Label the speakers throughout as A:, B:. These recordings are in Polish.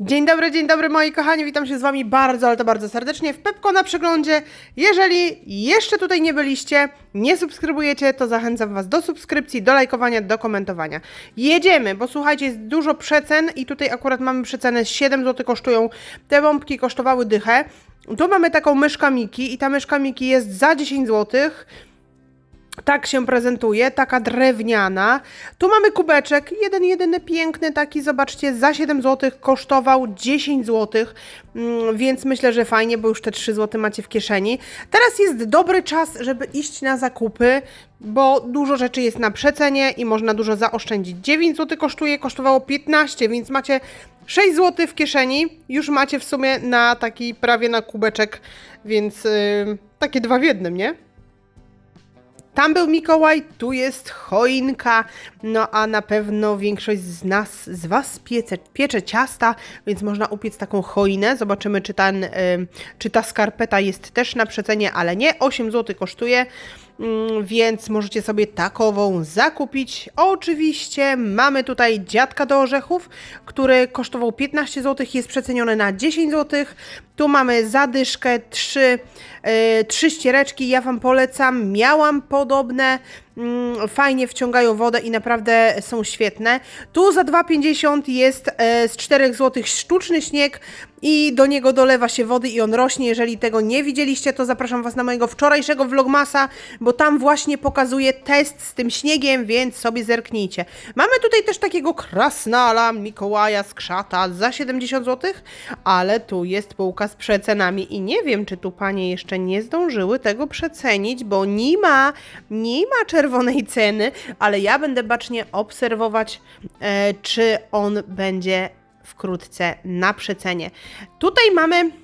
A: Dzień dobry, dzień dobry moi kochani, witam się z wami bardzo, ale to bardzo serdecznie w Pepko na przeglądzie. Jeżeli jeszcze tutaj nie byliście, nie subskrybujecie, to zachęcam was do subskrypcji, do lajkowania, do komentowania. Jedziemy, bo słuchajcie, jest dużo przecen i tutaj akurat mamy przecenę 7 zł kosztują, te bombki kosztowały dychę. Tu mamy taką myszkę Miki i ta myszka Miki jest za 10 zł. Tak się prezentuje, taka drewniana. Tu mamy kubeczek, jeden, jedyny piękny taki, zobaczcie, za 7 zł kosztował 10 zł, mm, więc myślę, że fajnie, bo już te 3 zł macie w kieszeni. Teraz jest dobry czas, żeby iść na zakupy, bo dużo rzeczy jest na przecenie i można dużo zaoszczędzić. 9 zł kosztuje, kosztowało 15, więc macie 6 zł w kieszeni, już macie w sumie na taki prawie na kubeczek, więc yy, takie dwa w jednym, nie? Tam był Mikołaj, tu jest choinka, no a na pewno większość z nas, z Was piece, piecze ciasta, więc można upiec taką choinę. Zobaczymy, czy, ten, czy ta skarpeta jest też na przecenie, ale nie. 8 zł kosztuje, mm, więc możecie sobie takową zakupić. Oczywiście mamy tutaj dziadka do orzechów, który kosztował 15 zł, jest przeceniony na 10 zł. Tu mamy zadyszkę, trzy, yy, trzy ściereczki, ja Wam polecam. Miałam podobne, mm, fajnie wciągają wodę i naprawdę są świetne. Tu za 2,50 jest e, z 4 zł sztuczny śnieg i do niego dolewa się wody i on rośnie. Jeżeli tego nie widzieliście, to zapraszam Was na mojego wczorajszego vlogmasa, bo tam właśnie pokazuję test z tym śniegiem, więc sobie zerknijcie. Mamy tutaj też takiego krasnala Mikołaja z krzata za 70 zł, ale tu jest półka z przecenami i nie wiem, czy tu panie jeszcze nie zdążyły tego przecenić, bo nie ma, nie ma czerwonej ceny, ale ja będę bacznie obserwować, e, czy on będzie wkrótce na przecenie. Tutaj mamy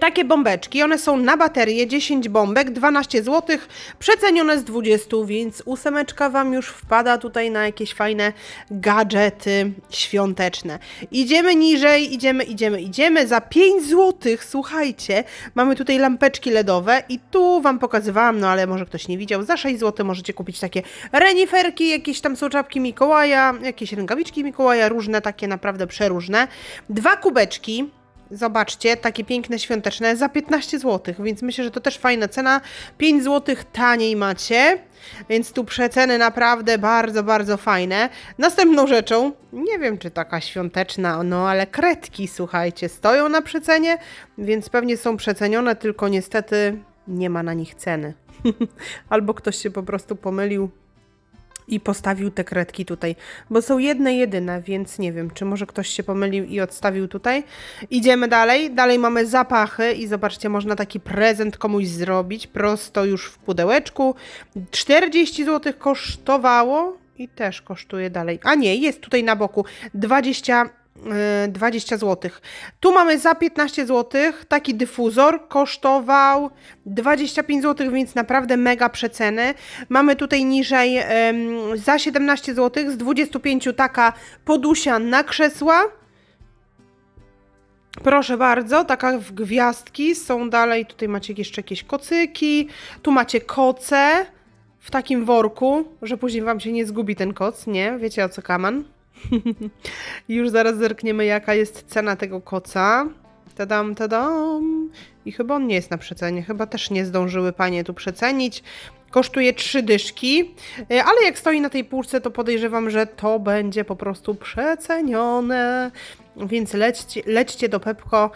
A: takie bombeczki, one są na baterię, 10 bombek, 12 zł, przecenione z 20, więc ósemeczka Wam już wpada tutaj na jakieś fajne gadżety świąteczne. Idziemy niżej, idziemy, idziemy, idziemy, za 5 zł, słuchajcie, mamy tutaj lampeczki LEDowe i tu Wam pokazywałam, no ale może ktoś nie widział, za 6 zł możecie kupić takie reniferki, jakieś tam są czapki Mikołaja, jakieś rękawiczki Mikołaja, różne takie naprawdę przeróżne. Dwa kubeczki, Zobaczcie, takie piękne świąteczne za 15 zł, więc myślę, że to też fajna cena. 5 zł taniej macie, więc tu przeceny naprawdę bardzo, bardzo fajne. Następną rzeczą, nie wiem czy taka świąteczna, no ale kredki, słuchajcie, stoją na przecenie, więc pewnie są przecenione, tylko niestety nie ma na nich ceny. Albo ktoś się po prostu pomylił i postawił te kredki tutaj, bo są jedne jedyne, więc nie wiem, czy może ktoś się pomylił i odstawił tutaj. Idziemy dalej, dalej mamy zapachy i zobaczcie, można taki prezent komuś zrobić, prosto już w pudełeczku. 40 zł kosztowało i też kosztuje dalej, a nie, jest tutaj na boku. 20 yy, 20 zł. Tu mamy za 15 zł taki dyfuzor, kosztował 25 zł, więc naprawdę mega przeceny. Mamy tutaj niżej za 17 zł, z 25 taka podusia na krzesła. Proszę bardzo, taka w gwiazdki są dalej. Tutaj macie jeszcze jakieś kocyki, tu macie koce w takim worku, że później wam się nie zgubi ten koc, nie? Wiecie o co kaman? Już zaraz zerkniemy, jaka jest cena tego koca. Tadam, tadam. I chyba on nie jest na przecenie. Chyba też nie zdążyły panie tu przecenić. Kosztuje trzy dyszki, E, ale jak stoi na tej półce, to podejrzewam, że to będzie po prostu przecenione. Więc lećcie, lećcie do Pepko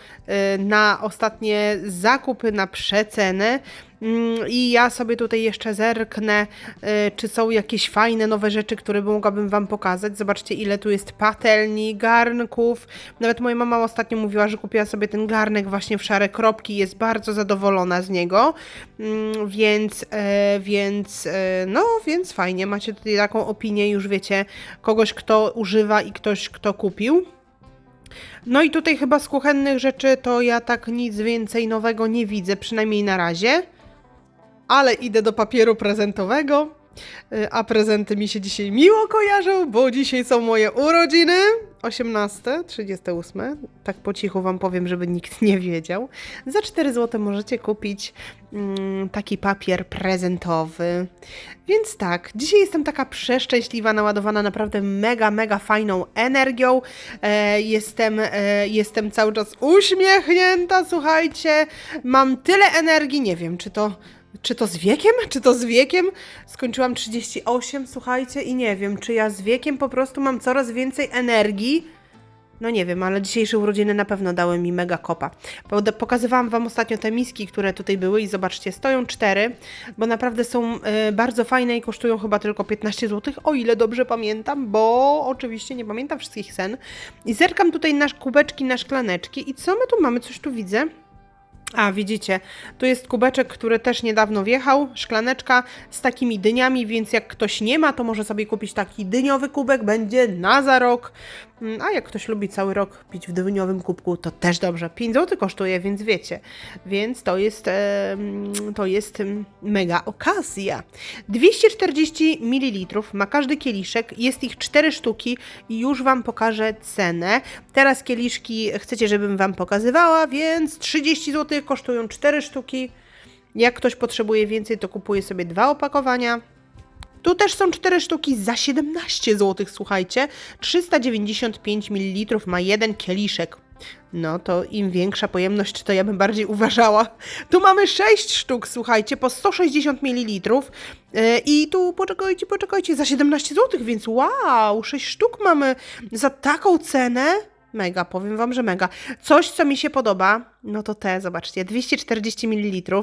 A: y, na ostatnie zakupy, na przecenę. Mm, I ja sobie tutaj jeszcze zerknę, y, czy są jakieś fajne nowe rzeczy, które mogłabym Wam pokazać. Zobaczcie, ile tu jest patelni, garnków. Nawet moja mama ostatnio mówiła, że kupiła sobie ten garnek właśnie w szare kropki. Jest bardzo zadowolona z niego. Mm, Więc, e, więc, e, no, więc fajnie. Macie tutaj taką opinię, już wiecie, kogoś, kto używa i ktoś, kto kupił. No i tutaj chyba z kuchennych rzeczy to ja tak nic więcej nowego nie widzę, przynajmniej na razie. Ale idę do papieru prezentowego Y, A prezenty mi się dzisiaj miło kojarzą, bo dzisiaj są moje urodziny. 18, 38. Tak po cichu wam powiem, żeby nikt nie wiedział. Za 4 zł możecie kupić mm, taki papier prezentowy. Więc tak, dzisiaj jestem taka przeszczęśliwa, naładowana naprawdę mega, mega fajną energią. E, jestem, e, jestem cały czas uśmiechnięta, słuchajcie. Mam tyle energii, nie wiem, czy to czy to z wiekiem? Czy to z wiekiem? Skończyłam 38, słuchajcie, i nie wiem, czy ja z wiekiem po prostu mam coraz więcej energii. No nie wiem, ale dzisiejsze urodziny na pewno dały mi mega kopa. Pokazywałam Wam ostatnio te miski, które tutaj były i zobaczcie, stoją cztery, bo naprawdę są e, bardzo fajne i kosztują chyba tylko 15 zł, o ile dobrze pamiętam, bo oczywiście nie pamiętam wszystkich cen. I zerkam tutaj na kubeczki, na szklaneczki i co my tu mamy? Coś tu widzę. A, widzicie, tu jest kubeczek, który też niedawno wjechał, szklaneczka z takimi dyniami, więc jak ktoś nie ma, to może sobie kupić taki dyniowy kubek, będzie na za rok. Mm, A jak ktoś lubi cały rok pić w dyniowym kubku, to też dobrze. 5 zł kosztuje, więc wiecie. Więc to jest, to jest mega okazja. 240 ml ma każdy kieliszek, jest ich 4 sztuki i już Wam pokażę cenę. Teraz kieliszki chcecie, żebym Wam pokazywała, więc 30 zł kosztują 4 sztuki. Jak ktoś potrzebuje więcej, to kupuje sobie dwa opakowania. Tu też są cztery sztuki za 17 zł, słuchajcie. 395 ml ma jeden kieliszek. No to im większa pojemność, to ja bym bardziej uważała. Tu mamy 6 sztuk, słuchajcie, po 160 ml. Yy, I tu, poczekajcie, poczekajcie, za 17 zł, więc wow, 6 sztuk mamy za taką cenę. Mega, powiem wam, że mega. Coś, co mi się podoba, no to te, zobaczcie, 240 ml.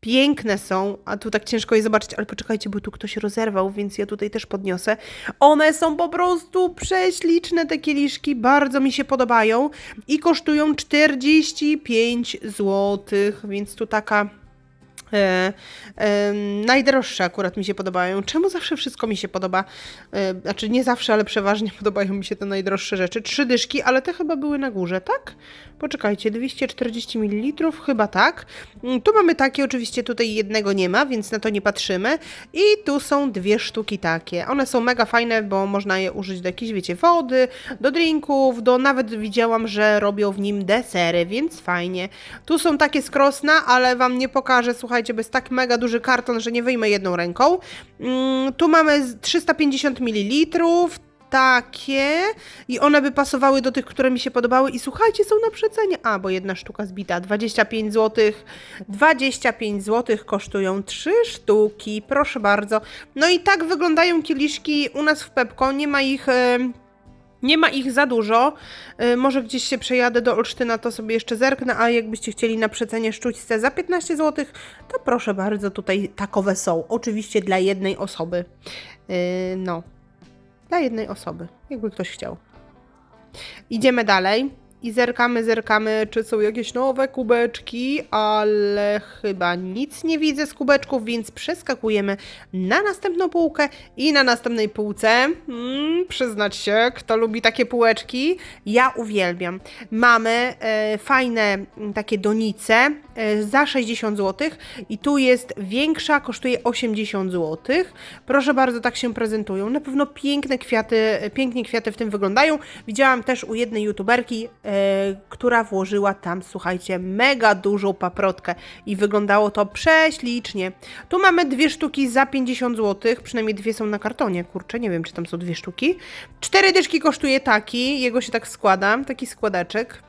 A: Piękne są, a tu tak ciężko je zobaczyć, ale poczekajcie, bo tu ktoś rozerwał, więc ja tutaj też podniosę. One są po prostu prześliczne, te kieliszki, bardzo mi się podobają i kosztują 45 zł, więc tu taka E, e, najdroższe akurat mi się podobają. Czemu zawsze wszystko mi się podoba? E, znaczy nie zawsze, ale przeważnie podobają mi się te najdroższe rzeczy. Trzy dyszki, ale te chyba były na górze, tak? Poczekajcie, 240 ml, chyba tak. Mm, Tu mamy takie, oczywiście tutaj jednego nie ma, więc na to nie patrzymy. I tu są dwie sztuki takie. One są mega fajne, bo można je użyć do jakiejś, wiecie, wody, do drinków, do nawet widziałam, że robią w nim desery, więc fajnie. Tu są takie skrosna, ale wam nie pokażę, słuchajcie, bo jest tak mega duży karton, że nie wyjmę jedną ręką. Mm, tu mamy z- 350 ml, takie i one by pasowały do tych, które mi się podobały i słuchajcie, są na przecenie. A, bo jedna sztuka zbita, 25 zł. 25 zł kosztują trzy sztuki, proszę bardzo. No i tak wyglądają kieliszki u nas w Pepko, nie ma ich... em, nie ma ich za dużo. Y, Może gdzieś się przejadę do Olsztyna, to sobie jeszcze zerknę, a jakbyście chcieli na przecenie sztućce za 15 zł, to proszę bardzo, tutaj takowe są. Oczywiście dla jednej osoby. Yy, No, dla jednej osoby, jakby ktoś chciał. Idziemy dalej i zerkamy, zerkamy, czy są jakieś nowe kubeczki, ale chyba nic nie widzę z kubeczków, więc przeskakujemy na następną półkę i na następnej półce, mm, przyznać się, kto lubi takie półeczki, ja uwielbiam. Mamy e, fajne mm, takie donice e, za 60 zł i tu jest większa, kosztuje 80 zł. Proszę bardzo, tak się prezentują. Na pewno piękne kwiaty, pięknie kwiaty w tym wyglądają. Widziałam też u jednej youtuberki, e, która włożyła tam, słuchajcie, mega dużą paprotkę i wyglądało to prześlicznie. Tu mamy dwie sztuki za 50 zł, przynajmniej dwie są na kartonie, kurczę, nie wiem, czy tam są dwie sztuki. Cztery dyszki kosztuje taki, jego się tak składa, taki składaczek.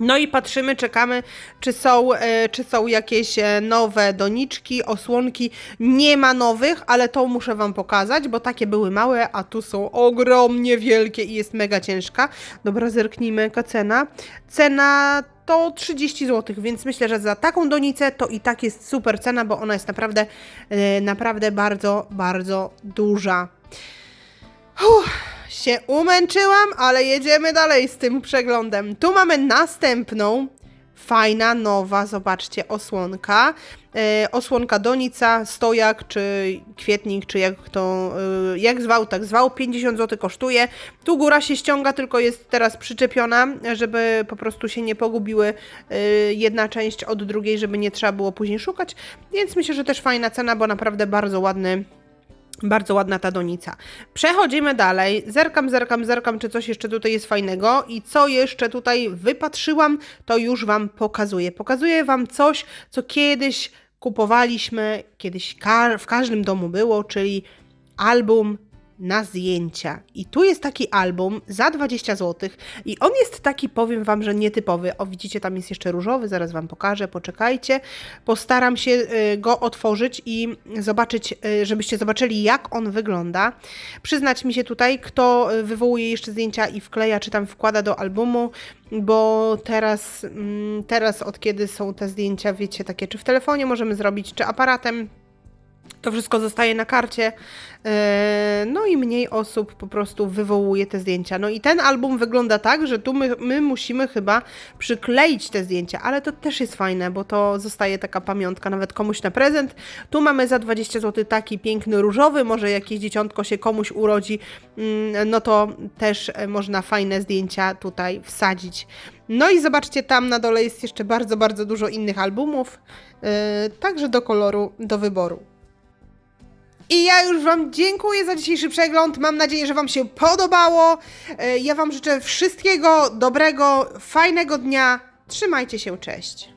A: No i patrzymy, czekamy, czy są, e, czy są jakieś e, nowe doniczki, osłonki. Nie ma nowych, ale to muszę Wam pokazać, bo takie były małe, a tu są ogromnie wielkie i jest mega ciężka. Dobra, zerknijmy, jaka cena. Cena to 30 zł, więc myślę, że za taką donicę to i tak jest super cena, bo ona jest naprawdę, e, naprawdę bardzo, bardzo duża. Uff, się umęczyłam, ale jedziemy dalej z tym przeglądem. Tu mamy następną, fajna, nowa, zobaczcie, osłonka. E, osłonka donica, stojak, czy kwietnik, czy jak to, e, jak zwał, tak zwał, 50 zł kosztuje. Tu góra się ściąga, tylko jest teraz przyczepiona, żeby po prostu się nie pogubiły e, jedna część od drugiej, żeby nie trzeba było później szukać. Więc myślę, że też fajna cena, bo naprawdę bardzo ładny Bardzo ładna ta donica. Przechodzimy dalej. Zerkam, zerkam, zerkam, czy coś jeszcze tutaj jest fajnego. I co jeszcze tutaj wypatrzyłam, to już Wam pokazuję. Pokazuję Wam coś, co kiedyś kupowaliśmy, kiedyś w każdym domu było, czyli album na zdjęcia. I tu jest taki album za 20 zł i on jest taki, powiem Wam, że nietypowy. O, widzicie, tam jest jeszcze różowy, zaraz Wam pokażę, poczekajcie. Postaram się y, go otworzyć i zobaczyć, y, żebyście zobaczyli, jak on wygląda. Przyznać mi się tutaj, kto y, wywołuje jeszcze zdjęcia i wkleja, czy tam wkłada do albumu, bo teraz, mm, teraz od kiedy są te zdjęcia, wiecie, takie, czy w telefonie możemy zrobić, czy aparatem, to wszystko zostaje na karcie. e, No i mniej osób po prostu wywołuje te zdjęcia. No i ten album wygląda tak, że tu my, my musimy chyba przykleić te zdjęcia, ale to też jest fajne, bo to zostaje taka pamiątka nawet komuś na prezent. Tu mamy za 20 zł taki piękny różowy, może jakieś dzieciątko się komuś urodzi, mm, no to też e, można fajne zdjęcia tutaj wsadzić. No i zobaczcie, tam na dole jest jeszcze bardzo, bardzo dużo innych albumów, e, także do koloru, do wyboru. I ja już Wam dziękuję za dzisiejszy przegląd. Mam nadzieję, że Wam się podobało. E, Ja Wam życzę wszystkiego dobrego, fajnego dnia. Trzymajcie się, cześć.